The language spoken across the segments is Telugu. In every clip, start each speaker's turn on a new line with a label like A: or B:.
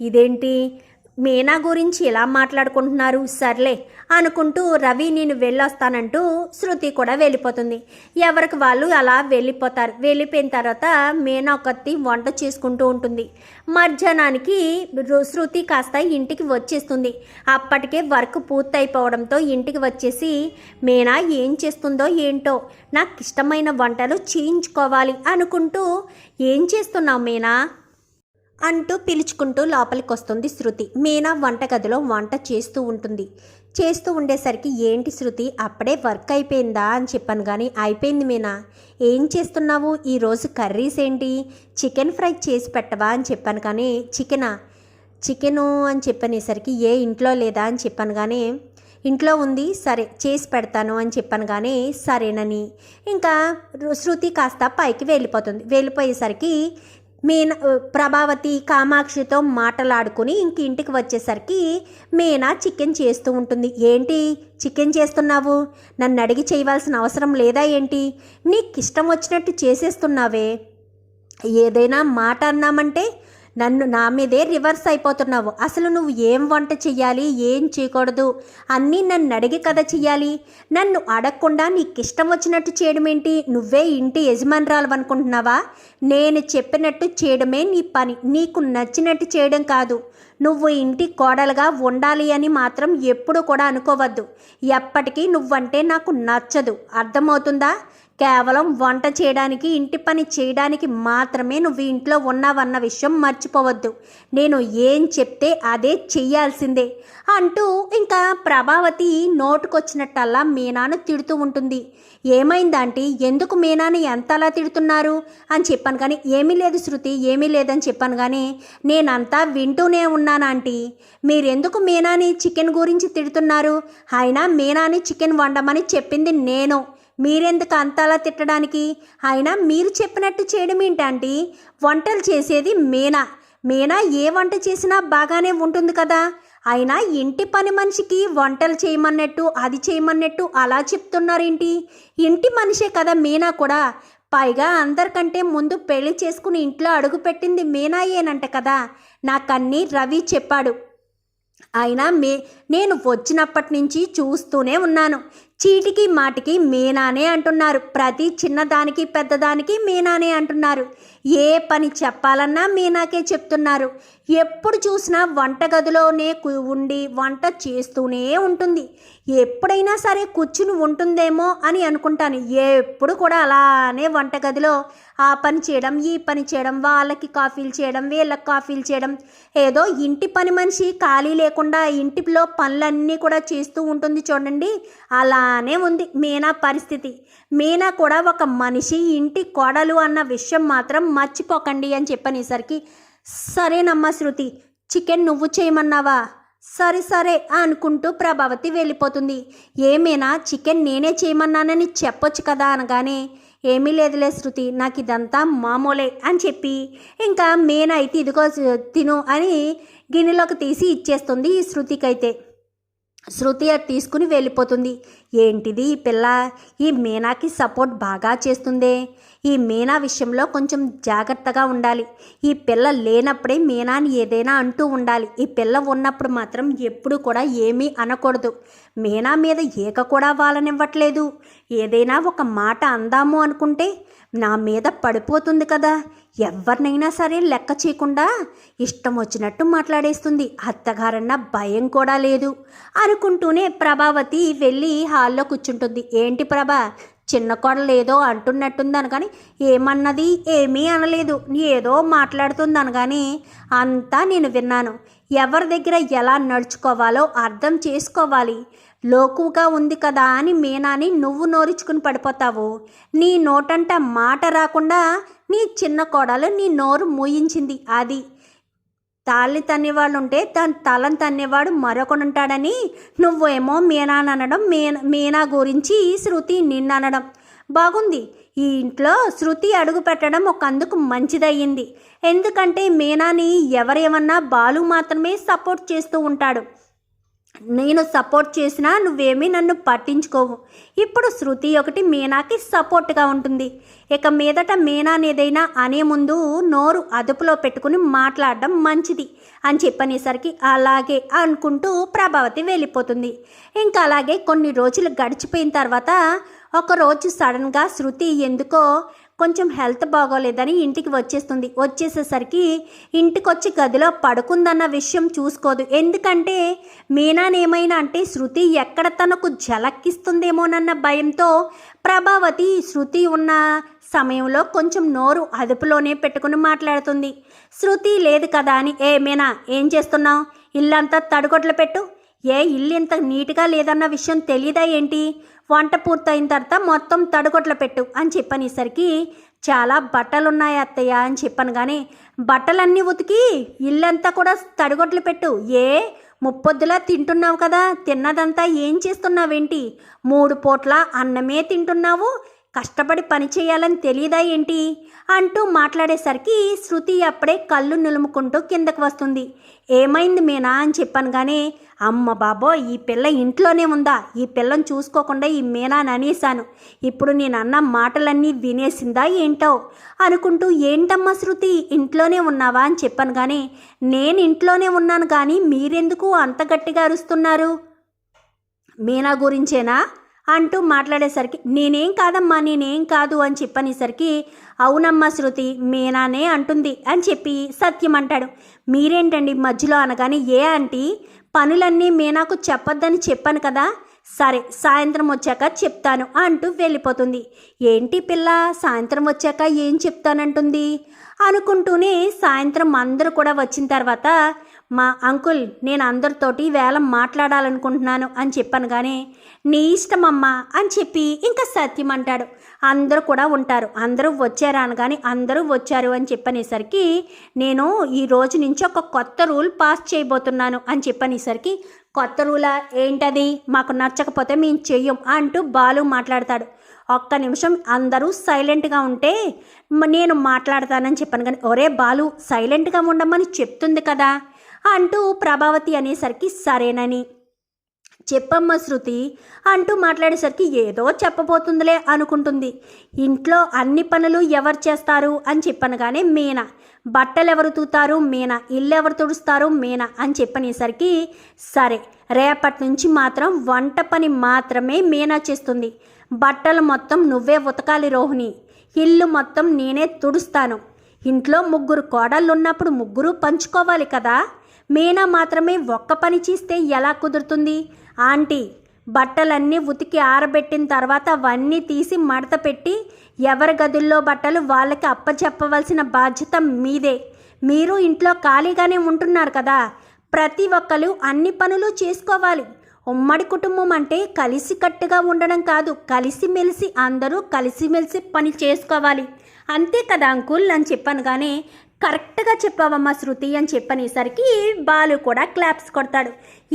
A: ఇదేంటి? మీనా గురించి ఇలా మాట్లాడుకుంటున్నారు? సర్లే అనుకుంటూ రవి నేను వెళ్ళొస్తానంటూ శృతి కూడా వెళ్ళిపోతుంది. ఎవరికి వాళ్ళు అలా వెళ్ళిపోతారు? వెళ్ళిపోయిన తర్వాత మీనా ఒకటి వంట చేసుకుంటూ ఉంటుంది. మధ్యాహ్నానికి శృతి కాస్త ఇంటికి వచ్చేస్తుంది. అప్పటికే వర్క్ పూర్తయిపోవడంతో ఇంటికి వచ్చేసి మీనా ఏం చేస్తుందో ఏంటో? నాకు ఇష్టమైన వంటలు చేయించుకోవాలి అనుకుంటూ ఏం చేస్తున్నావు మీనా? అంటూ పిలుచుకుంటూ లోపలికి వస్తుంది శృతి. మీనా వంటగదిలో వంట చేస్తూ ఉంటుంది. చేస్తూ ఉండేసరికి ఏంటి శృతి అప్పుడే వర్క్ అయిపోయిందా? అని చెప్పాను కానీ అయిపోయింది మీనా. ఏం చేస్తున్నావు? ఈరోజు కర్రీస్ ఏంటి? చికెన్ ఫ్రై చేసి పెట్టవా? అని చెప్పాను కానీ చికెనా? చికెను? అని చెప్పనేసరికి ఏ ఇంట్లో లేదా? అని చెప్పాను కానీ ఇంట్లో ఉంది. సరే చేసి పెడతాను. అని చెప్పాను కానీ సరేనని. ఇంకా శృతి కాస్త పైకి వెళ్ళిపోతుంది. వెళ్ళిపోయేసరికి మీనా ప్రభావతి కామాక్షితో మాటలాడుకుని ఇంక ఇంటికి వచ్చేసరికి మీనా చికెన్ చేస్తూ ఉంటుంది. ఏంటి? చికెన్ చేస్తున్నావు? నన్ను అడిగి చేయవలసిన అవసరం లేదా ఏంటి? నీకు ఇష్టం వచ్చినట్టు చేసేస్తున్నావే. ఏదైనా మాట అన్నామంటే నన్ను నా మీదే రివర్స్ అయిపోతున్నావు. అసలు నువ్వు ఏం వంట చెయ్యాలి? ఏం చేయకూడదు? అన్నీ నన్ను అడిగి కదా చెయ్యాలి. నన్ను అడగకుండా నీకు ఇష్టం వచ్చినట్టు చేయడం ఏంటి నువ్వే ఇంటి యజమానురాలు అనుకుంటున్నావా? నేను చెప్పినట్టు చేయడమే నీ పని. నీకు నచ్చినట్టు చేయడం కాదు. నువ్వు ఇంటి కోడలుగా ఉండాలి అని మాత్రం ఎప్పుడు కూడా అనుకోవద్దు. ఎప్పటికీ నువ్వంటే నాకు నచ్చదు. అర్థమవుతుందా? కేవలం వంట చేయడానికి ఇంటి పని చేయడానికి మాత్రమే నువ్వు ఇంట్లో ఉన్నావన్న విషయం మర్చిపోవద్దు. నేను ఏం చెప్తే అదే చెయ్యాల్సిందే అంటూ ఇంకా ప్రభావతి నోటుకొచ్చినట్టల్లా మీనాను తిడుతూ ఉంటుంది. ఏమైందంటే ఎందుకు మీనాని ఎంతలా తిడుతున్నారు? అని చెప్పాను కానీ ఏమీ లేదు శృతి ఏమీ లేదని చెప్పాను కానీ నేనంతా వింటూనే ఉన్నాను ఆంటీ. మీరెందుకు మీనాని చికెన్ గురించి తిడుతున్నారు? అయినా మీనాని చికెన్ వండమని చెప్పింది నేను. మీరెందుకు అంతలా తిట్టడానికి? అయినా మీరు చెప్పినట్టు చేయడం ఏంటంటే? వంటలు చేసేది మీనా? మీనా ఏ వంట చేసినా బాగానే ఉంటుంది కదా? అయినా ఇంటి పని మనిషికి వంటలు చేయమన్నట్టు అది చేయమన్నట్టు అలా చెప్తున్నారేంటి? ఇంటి మనిషే కదా మీనా కూడా? పైగా అందరికంటే ముందు పెళ్ళి చేసుకుని ఇంట్లో అడుగుపెట్టింది మీనాయేనంట కదా? నాకన్నీ రవి చెప్పాడు. అయినా మే నేను వచ్చినప్పటి నుంచి చూస్తూనే ఉన్నాను. చీటికి మాటికి మీనానే అంటున్నారు. ప్రతి చిన్నదానికి పెద్దదానికి మీనానే అంటున్నారు. ఏ పని చెప్పాలన్నా మీనాకే చెప్తున్నారు. ఎప్పుడు చూసినా వంటగదిలోనే ఉండి వంట చేస్తూనే ఉంటుంది. ఎప్పుడైనా సరే కూర్చుని ఉంటుందేమో అని అనుకుంటాను. ఎప్పుడు కూడా అలానే వంటగదిలో ఆ పని చేయడం ఈ పని చేయడం వాళ్ళకి కాఫీలు చేయడం వీళ్ళకి కాఫీలు చేయడం ఏదో ఇంటి పని మనిషి ఖాళీ లేకుండా ఇంటిలో పనులన్నీ కూడా చేస్తూ ఉంటుంది చూడండి. అలానే ఉంది. మీనా పరిస్థితి. మీనా కూడా ఒక మనిషి ఇంటి కోడలు అన్న విషయం మాత్రం మర్చిపోకండి అని చెప్పనేసరికి సరేనమ్మా శృతి చికెన్ నువ్వు చేయమన్నావా? సరే సరే అనుకుంటూ ప్రభావతి వెళ్ళిపోతుంది. ఏమైనా? చికెన్ నేనే చేయమన్నానని చెప్పొచ్చు కదా అనగానే ఏమీ లేదులే శృతి నాకు ఇదంతా మామూలే అని చెప్పి ఇంకా మేనైతే ఇదిగో తిను అని గిన్నెలోకి తీసి ఇచ్చేస్తుంది ఈ శృతికైతే. శృతి అది తీసుకుని వెళ్ళిపోతుంది. ఏంటిది ఈ పిల్ల? ఈ మీనాకి సపోర్ట్ బాగా చేస్తుందే. ఈ మీనా విషయంలో కొంచెం జాగ్రత్తగా ఉండాలి. ఈ పిల్ల లేనప్పుడే మీనాని ఏదైనా అంటూ ఉండాలి. ఈ పిల్ల ఉన్నప్పుడు మాత్రం ఎప్పుడు కూడా ఏమీ అనకూడదు. మీనా మీద ఏక కూడా వాళ్ళనివ్వట్లేదు ఏదైనా ఒక మాట అందాము అనుకుంటే నా మీద పడిపోతుంది కదా. ఎవరినైనా సరే లెక్క చేయకుండా ఇష్టం వచ్చినట్టు మాట్లాడేస్తుంది. అత్తగారన్న భయం కూడా లేదు. అనుకుంటూనే ప్రభావతి వెళ్ళి హాల్లో కూర్చుంటుంది. ఏంటి ప్రభా? చిన్న కోడలు ఏదో అంటున్నట్టుంది అనగాని ఏమన్నది? ఏమీ అనలేదు. ఏదో మాట్లాడుతుంది అనగాని అంతా నేను విన్నాను. ఎవరి దగ్గర ఎలా నడుచుకోవాలో అర్థం చేసుకోవాలి. లోకుగా ఉంది కదా అని మీనాని నువ్వు నోరుచుకుని పడిపోతావు. నీ నోటంట మాట రాకుండా నీ చిన్న కోడలు నీ నోరు మూయించింది అది. తాళ్ళని తన్నేవాళ్ళు ఉంటే తన తలని తన్నేవాడు మరొకడు ఉంటాడని నువ్వేమో మీనాని అనడం మీనా మీనా గురించి శృతి నిన్ననడం. బాగుంది. ఈ ఇంట్లో శృతి అడుగు పెట్టడం ఒక అందుకు మంచిదయ్యింది. ఎందుకంటే మీనాని ఎవరేమన్నా బాలు మాత్రమే సపోర్ట్ చేస్తూ ఉంటాడు. నేను సపోర్ట్ చేసినా నువ్వేమీ నన్ను పట్టించుకోవు. ఇప్పుడు శృతి ఒకటి మీనాకి సపోర్ట్గా ఉంటుంది. ఇక మీదట మీనానేదైనా అనే ముందు నోరు అదుపులో పెట్టుకుని మాట్లాడడం మంచిది అని చెప్పనేసరికి అలాగే అనుకుంటూ ప్రభావతి వెళ్ళిపోతుంది. ఇంకా అలాగే కొన్ని రోజులు గడిచిపోయిన తర్వాత ఒకరోజు సడన్గా శృతి ఎందుకో కొంచెం హెల్త్ బాగోలేదని ఇంటికి వచ్చేస్తుంది. వచ్చేసేసరికి ఇంటికొచ్చి గదిలో పడుకుందన్న విషయం చూసుకోదు. ఎందుకంటే మీనానేమైనా అంటే శృతి ఎక్కడ తనకు జలక్కిస్తుందేమోనన్న భయంతో ప్రభావతి శృతి ఉన్న సమయంలో కొంచెం నోరు అదుపులోనే పెట్టుకుని మాట్లాడుతుంది. శృతి లేదు కదా అని ఏ మీనా ఏం చేస్తున్నావు? ఇల్లంతా తడుగొడ్లు పెట్టు. ఏ ఇల్లు ఇంత నీట్గా లేదన్న విషయం తెలియదా ఏంటి? వంట పూర్తయిన తర్వాత మొత్తం తడుగొట్ల పెట్టు అని చెప్పనేసరికి చాలా బట్టలున్నాయి అత్తయ్య అని చెప్పాను కానీ బట్టలన్నీ ఉతికి ఇల్లంతా కూడా తడిగొట్లు పెట్టు. ఏ ముప్పొద్దులా తింటున్నావు కదా తిన్నదంతా ఏం చేస్తున్నావేంటి? మూడు పూట్ల అన్నమే తింటున్నావు కష్టపడి పని చేయాలని తెలియదా ఏంటి? అంటూ మాట్లాడేసరికి శృతి అప్పుడే కళ్ళు నిలుముకుంటూ కిందకు వస్తుంది. ఏమైంది మీనా అని చెప్పాను కానీ అమ్మ బాబో ఈ పిల్ల ఇంట్లోనే ఉందా? ఈ పిల్లని చూసుకోకుండా ఈ మీనాని అనేశాను. ఇప్పుడు నేను అన్న మాటలన్నీ వినేసిందా ఏంటో అనుకుంటూ ఏంటమ్మా శృతి ఇంట్లోనే ఉన్నావా? అని చెప్పాను కానీ నేను ఇంట్లోనే ఉన్నాను కానీ మీరెందుకు అంత గట్టిగా అరుస్తున్నారు? మీనా గురించేనా? అంటూ మాట్లాడేసరికి నేనేం కాదమ్మా నేనేం కాదు అని చెప్పనేసరికి అవునమ్మా శృతి మీనానే అంటుంది అని చెప్పి సత్యం అంటాడు. మీరేంటండి మధ్యలో అనగానే ఏ ఆంటీ పనులన్నీ మీనాకు చెప్పొద్దని చెప్పాను కదా సరే సాయంత్రం వచ్చాక చెప్తాను అంటూ వెళ్ళిపోతుంది. ఏంటి పిల్ల సాయంత్రం వచ్చాక ఏం చెప్తానంటుంది? అనుకుంటూనే సాయంత్రం అందరూ కూడా వచ్చిన తర్వాత మా అంకుల్ నేను అందరితోటి వేళ మాట్లాడాలనుకుంటున్నాను అని చెప్పాను కానీ నీ ఇష్టమమ్మా అని చెప్పి ఇంకా సత్యం అంటాడు. అందరూ కూడా ఉంటారు. అందరూ వచ్చారా అనగాని అందరూ వచ్చారు అని చెప్పనేసరికి నేను ఈ రోజు నుంచి ఒక కొత్త రూల్ పాస్ చేయబోతున్నాను అని చెప్పనేసరికి కొత్త రూలా ఏంటది? మాకు నచ్చకపోతే మేము చెయ్యం అంటూ బాలు మాట్లాడతాడు. ఒక్క నిమిషం అందరూ సైలెంట్గా ఉంటే నేను మాట్లాడతానని చెప్పాను కానీ ఒరే బాలు సైలెంట్గా ఉండమని చెప్తుంది కదా అంటూ ప్రభావతి అనేసరికి సరేనని చెప్పమ్మ శృతి అంటూ మాట్లాడేసరికి ఏదో చెప్పబోతుందిలే అనుకుంటుంది. ఇంట్లో అన్ని పనులు ఎవరు చేస్తారు అని చెప్పనగానే మీనా బట్టలు ఎవరు తూతారు మీనా ఇల్లు ఎవరు తుడుస్తారు మీనా అని చెప్పనేసరికి సరే రేపటి నుంచి మాత్రం వంట పని మాత్రమే మీనా చేస్తుంది. బట్టలు మొత్తం నువ్వే ఉతకాలి రోహిణి. ఇల్లు మొత్తం నేనే తుడుస్తాను. ఇంట్లో ముగ్గురు కోడళ్ళు ఉన్నప్పుడు ముగ్గురు పంచుకోవాలి కదా. మీనా మాత్రమే ఒక్క పని చేస్తే ఎలా కుదురుతుంది? ఆంటీ బట్టలన్నీ ఉతికి ఆరబెట్టిన తర్వాత అవన్నీ తీసి మడత పెట్టి ఎవరి గదుల్లో బట్టలు వాళ్ళకి అప్పచెప్పవలసిన బాధ్యత మీదే. మీరు ఇంట్లో ఖాళీగానే ఉంటున్నారు కదా. ప్రతి ఒక్కరు అన్ని పనులు చేసుకోవాలి. ఉమ్మడి కుటుంబం అంటే కలిసికట్టుగా ఉండడం కాదు. కలిసిమెలిసి అందరూ కలిసిమెలిసి పని చేసుకోవాలి. అంతే కదా అంకుల్ అని చెప్పాను కానీ కరెక్ట్గా చెప్పావమ్మా శృతి అని చెప్పనేసరికి బాలు కూడా క్లాప్స్ కొడతాడు.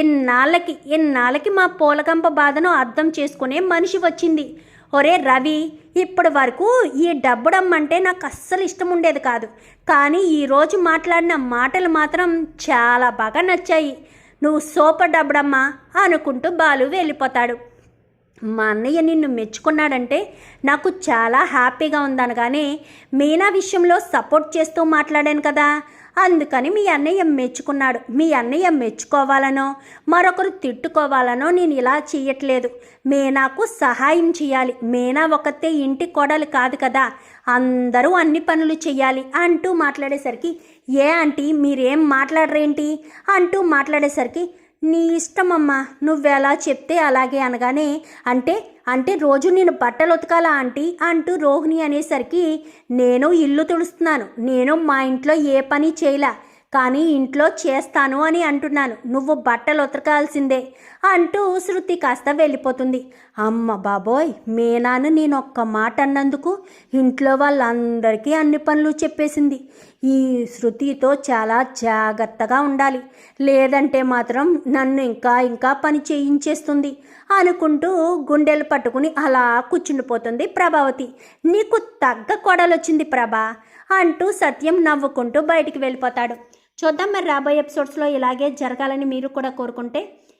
A: ఇన్నాళ్ళకి ఇన్నాళ్ళకి మా పూలగంప బాధను అర్థం చేసుకునే మనిషి వచ్చింది. ఒరే రవి ఇప్పటి వరకు ఈ డబ్బుడమ్మంటే నాకు అస్సలు ఇష్టం ఉండేది కాదు. కానీ ఈరోజు మాట్లాడిన మాటలు మాత్రం చాలా బాగా నచ్చాయి. నువ్వు సూపర్ డబ్బుడమ్మా అనుకుంటూ బాలు వెళ్ళిపోతాడు. మా అన్నయ్య నిన్ను మెచ్చుకున్నాడంటే నాకు చాలా హ్యాపీగా ఉందనగానే మీనా విషయంలో సపోర్ట్ చేస్తూ మాట్లాడాను కదా. అందుకని మీ అన్నయ్య మెచ్చుకున్నాడు. మీ అన్నయ్య మెచ్చుకోవాలనో మరొకరు తిట్టుకోవాలనో నేను ఇలా చేయట్లేదు. మీనాకు సహాయం చేయాలి. మీనా ఒకతే ఇంటి కోడలు కాదు కదా. అందరూ అన్ని పనులు చేయాలి అంటూ మాట్లాడేసరికి ఏ ఆంటీ మీరేం మాట్లాడరేంటి? అంటూ మాట్లాడేసరికి నీ ఇష్టమమ్మా నువ్వెలా చెప్తే అలాగే అనగానే అంటే అంటే రోజు నేను బట్టలు ఉతకాలా ఆంటీ? అంటూ రోహిణి అనేసరికి నేను ఇల్లు తుడుస్తున్నాను. నేను మా ఇంట్లో ఏ పని చేయలా. కానీ ఇంట్లో చేస్తాను అని అంటున్నాను. నువ్వు బట్టలు ఉతకాల్సిందే అంటూ శృతి కాస్త వెళ్ళిపోతుంది. అమ్మ బాబోయ్ మీనాను నేను ఒక్క మాట అన్నందుకు ఇంట్లో వాళ్ళందరికీ అన్ని పనులు చెప్పేసింది. ఈ శృతితో చాలా జాగ్రత్తగా ఉండాలి. లేదంటే మాత్రం నన్ను ఇంకా ఇంకా పని చేయించేస్తుంది అనుకుంటూ గుండెలు పట్టుకుని అలా కూర్చుండిపోతుంది ప్రభావతి. నీకు తగ్గ కొడలొచ్చింది ప్రభా అంటూ సత్యం నవ్వుకుంటూ బయటికి వెళ్ళిపోతాడు. చూద్దాం మరి రాబోయే ఎపిసోడ్స్లో ఇలాగే జరగాలని మీరు కూడా కోరుకుంటే